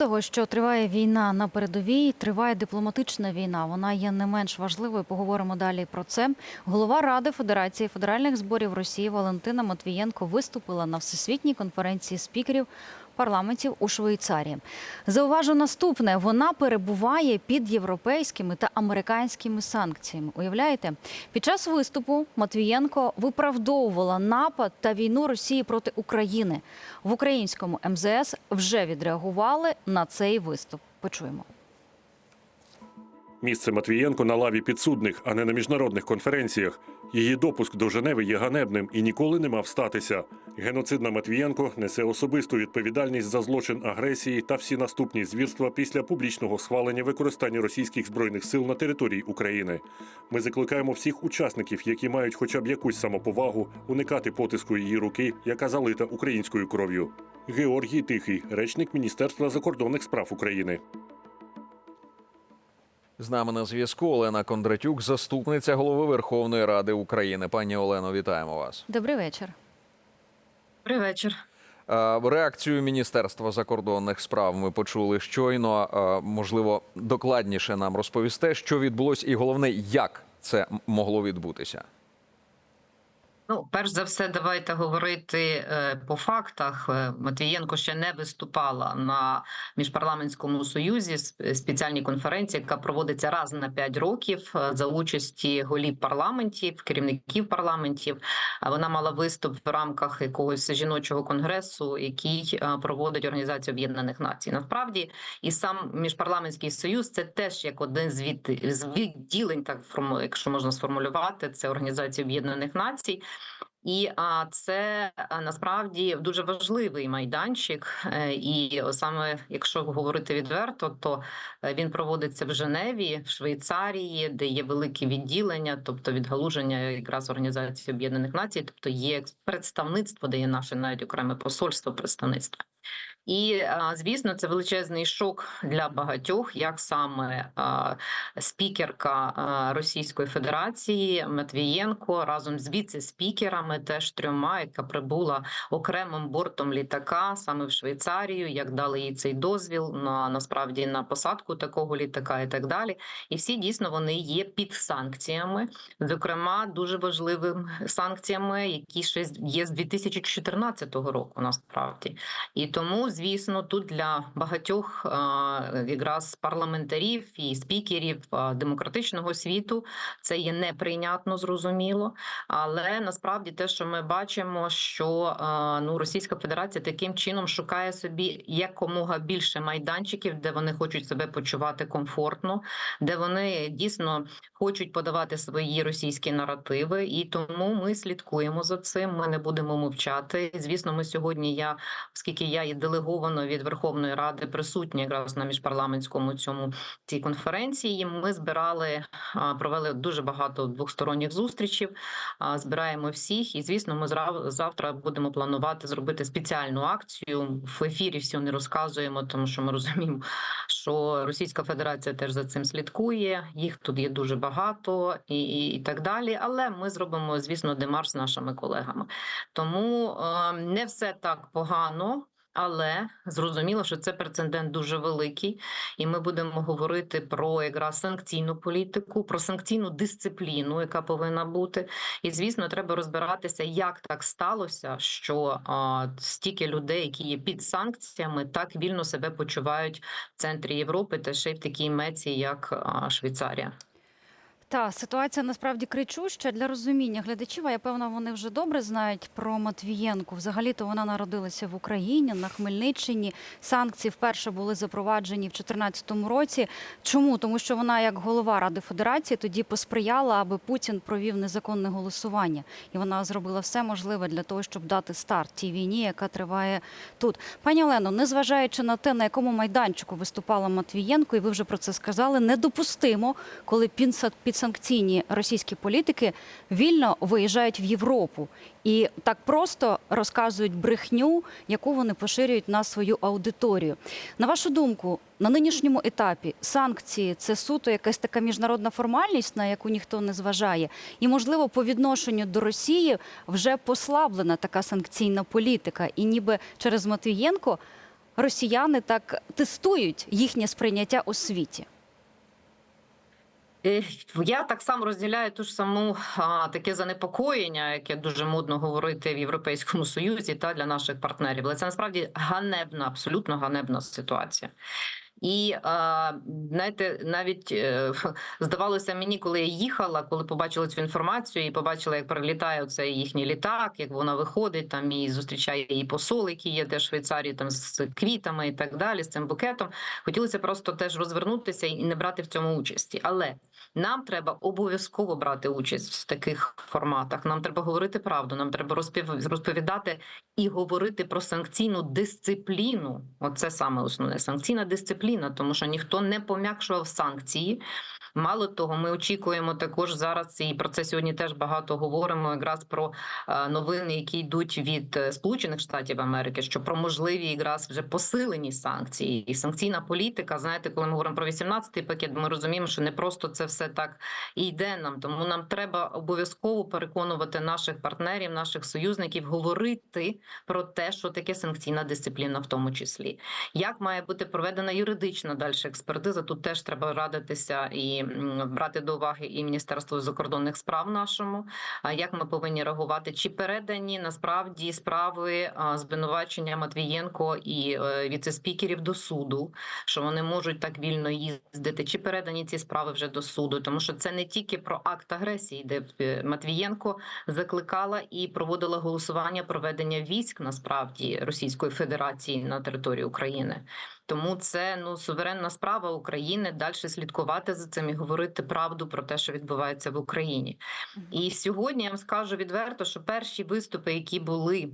Того, що триває війна на передовій, триває дипломатична війна. Вона є не менш важливою. Поговоримо далі про це. Голова Ради Федерації федеральних зборів Росії Валентина Матвієнко виступила на всесвітній конференції спікерів парламентів у Швейцарії. Зауважу наступне: вона перебуває під європейськими та американськими санкціями. Уявляєте, під час виступу Матвієнко виправдовувала напад та війну Росії проти України. В українському МЗС вже відреагували на цей виступ. Почуємо. Місце Матвієнко на лаві підсудних, а не на міжнародних конференціях. Її допуск до Женеви є ганебним і ніколи не мав статися. Геноцидна Матвієнко несе особисту відповідальність за злочин агресії та всі наступні звірства після публічного схвалення використання російських збройних сил на території України. Ми закликаємо всіх учасників, які мають хоча б якусь самоповагу, уникати потиску її руки, яка залита українською кров'ю. Георгій Тихий, речник Міністерства закордонних справ України. З нами на зв'язку Олена Кондратюк, заступниця голови Верховної Ради України. Пані Олено, вітаємо вас. Добрий вечір. Добрий вечір. Е, Реакцію Міністерства закордонних справ ми почули щойно. Е, Можливо, докладніше нам розповісте, що відбулось, і головне, як це могло відбутися. Ну, перш за все, давайте говорити е, по фактах. Е, Матвієнко ще не виступала на міжпарламентському союзі сп- спеціальній конференції, яка проводиться раз на 5 років е, за участі голів парламентів, керівників парламентів. Вона мала виступ в рамках якогось жіночого конгресу, який проводить Організація Об'єднаних Націй. Насправді, і сам міжпарламентський союз це теж як один з відділень, так якщо можна сформулювати, це Організація Об'єднаних Націй. І а, це насправді дуже важливий майданчик. е, І саме якщо говорити відверто, то е, він проводиться в Женеві, в Швейцарії, де є великі відділення, тобто відгалуження якраз Організації Об'єднаних Націй, тобто є представництво, де є наше навіть окреме посольство представництва. І звісно, це величезний шок для багатьох, як саме спікерка Російської Федерації Матвієнко разом з віце-спікерами, теж трьома, яка прибула окремим бортом літака саме в Швейцарію, як дали їй цей дозвіл на насправді на посадку такого літака і так далі. І всі дійсно вони є під санкціями, зокрема дуже важливими санкціями, які ще є з 2014 року, насправді. І тому, звісно, тут для багатьох якраз парламентарів і спікерів демократичного світу це є неприйнятно, зрозуміло. Але насправді те, що ми бачимо, що ну Російська Федерація таким чином шукає собі якомога більше майданчиків, де вони хочуть себе почувати комфортно, де вони дійсно хочуть подавати свої російські наративи, і тому ми слідкуємо за цим. Ми не будемо мовчати. Звісно, ми сьогодні. Я оскільки я є делеговано від Верховної Ради присутня якраз на міжпарламентському цьому цій конференції. Ми збирали, провели дуже багато двосторонніх зустрічей. а, Збираємо всіх, і звісно, ми завтра будемо планувати зробити спеціальну акцію. В ефірі все не розказуємо, тому що ми розуміємо, що Російська Федерація теж за цим слідкує. Їх тут є дуже багато і, і, і так далі. Але ми зробимо, звісно, демарш з нашими колегами. Тому е, не все так погано. Але зрозуміло, що це прецедент дуже великий, і ми будемо говорити про якраз санкційну політику, про санкційну дисципліну, яка повинна бути. І звісно, треба розбиратися, як так сталося, що а, стільки людей, які є під санкціями, так вільно себе почувають в центрі Європи, та ще й в такій меці, як а, Швейцарія. Та ситуація насправді кричуща для розуміння глядачів. а Я певна, вони вже добре знають про Матвієнку. Взагалі-то вона народилася в Україні на Хмельниччині. Санкції вперше були запроваджені в 2014 році. Чому? Тому що вона, як голова Ради Федерації, тоді посприяла, аби Путін провів незаконне голосування, і вона зробила все можливе для того, щоб дати старт тій війні, яка триває тут. Пані Олено, незважаючи на те, на якому майданчику виступала Матвієнко, і ви вже про це сказали, недопустимо, коли пінса- підсанкційні російські політики вільно виїжджають в Європу і так просто розказують брехню, яку вони поширюють на свою аудиторію. На вашу думку, на нинішньому етапі санкції це суто якась така міжнародна формальність, на яку ніхто не зважає, і можливо по відношенню до Росії вже послаблена така санкційна політика, і ніби через Матвієнко росіяни так тестують їхнє сприйняття у світі? Е, Я так само розділяю ту ж саму а, таке занепокоєння, яке дуже модно говорити в Європейському Союзі та для наших партнерів. Але це насправді ганебна, абсолютно ганебна ситуація. І знаєте, навіть е, здавалося мені, коли я їхала, коли побачила цю інформацію і побачила, як прилітає цей їхній літак, як вона виходить там і зустрічає її посол, який є теж в Швейцарії, там з квітами і так далі, з цим букетом. Хотілося просто теж розвернутися і не брати в цьому участі. Але нам треба обов'язково брати участь в таких форматах. Нам треба говорити правду. Нам треба розповідати і говорити про санкційну дисципліну. Оце саме основне санкційна дисципліна, тому що ніхто не пом'якшував санкції. Мало того, ми очікуємо також зараз, і про це сьогодні теж багато говоримо. Якраз про е, новини, які йдуть від е, Сполучених Штатів Америки, що про можливі якраз вже посилені санкції і санкційна політика. Знаєте, коли ми говоримо про 18-й пакет, ми розуміємо, що не просто це все так і йде нам. Тому нам треба обов'язково переконувати наших партнерів, наших союзників, говорити про те, що таке санкційна дисципліна, в тому числі. Як має бути проведена юридична далі експертиза? Тут теж треба радитися і брати до уваги і Міністерство закордонних справ нашому. А як ми повинні реагувати? Чи передані насправді справи звинувачення Матвієнко і е, віцеспікерів до суду, що вони можуть так вільно їздити? Чи передані ці справи вже до суду? Тому що це не тільки про акт агресії, де е, Матвієнко закликала і проводила голосування проведення військ насправді Російської Федерації на території України. Тому це ну суверенна справа України далі слідкувати за цим і говорити правду про те, що відбувається в Україні. І сьогодні я вам скажу відверто, що перші виступи, які були.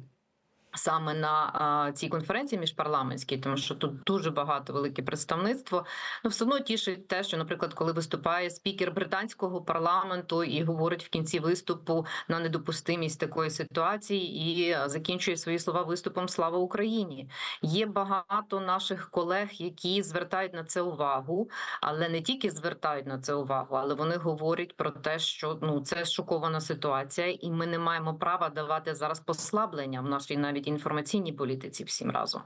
Саме на цій конференції міжпарламентській, тому що тут дуже багато велике представництво. Ну, все одно тішить те, що, наприклад, коли виступає спікер британського парламенту і говорить в кінці виступу на недопустимість такої ситуації, і закінчує свої слова виступом Слава Україні. Є багато наших колег, які звертають на це увагу, але не тільки звертають на це увагу, але вони говорять про те, що ну це шокована ситуація, і ми не маємо права давати зараз послаблення в нашій навіть інформаційній політиці всім разом.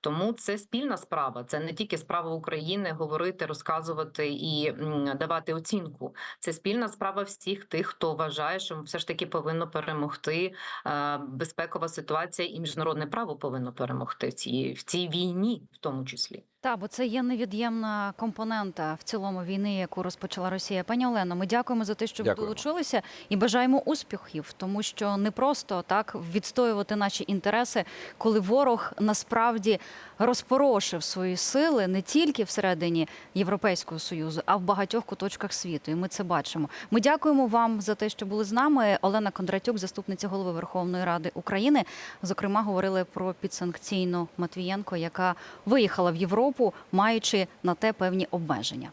Тому це спільна справа. Це не тільки справа України говорити, розказувати і давати оцінку. Це спільна справа всіх тих, хто вважає, що все ж таки повинно перемогти е, безпекова ситуація і міжнародне право повинно перемогти в цій в цій війні, в тому числі. Так, бо це є невід'ємна компонента в цілому війни, яку розпочала Росія. Пані Олено, ми дякуємо за те, що ви долучилися і бажаємо успіхів, тому що не просто так відстоювати наші інтереси, коли ворог насправді розпорошив свої сили не тільки всередині Європейського союзу, а в багатьох куточках світу. І ми це бачимо. Ми дякуємо вам за те, що були з нами. Олена Кондратюк, заступниця голови Верховної Ради України. Зокрема, говорили про підсанкційну Матвієнко, яка виїхала в Європу, маючи на те певні обмеження.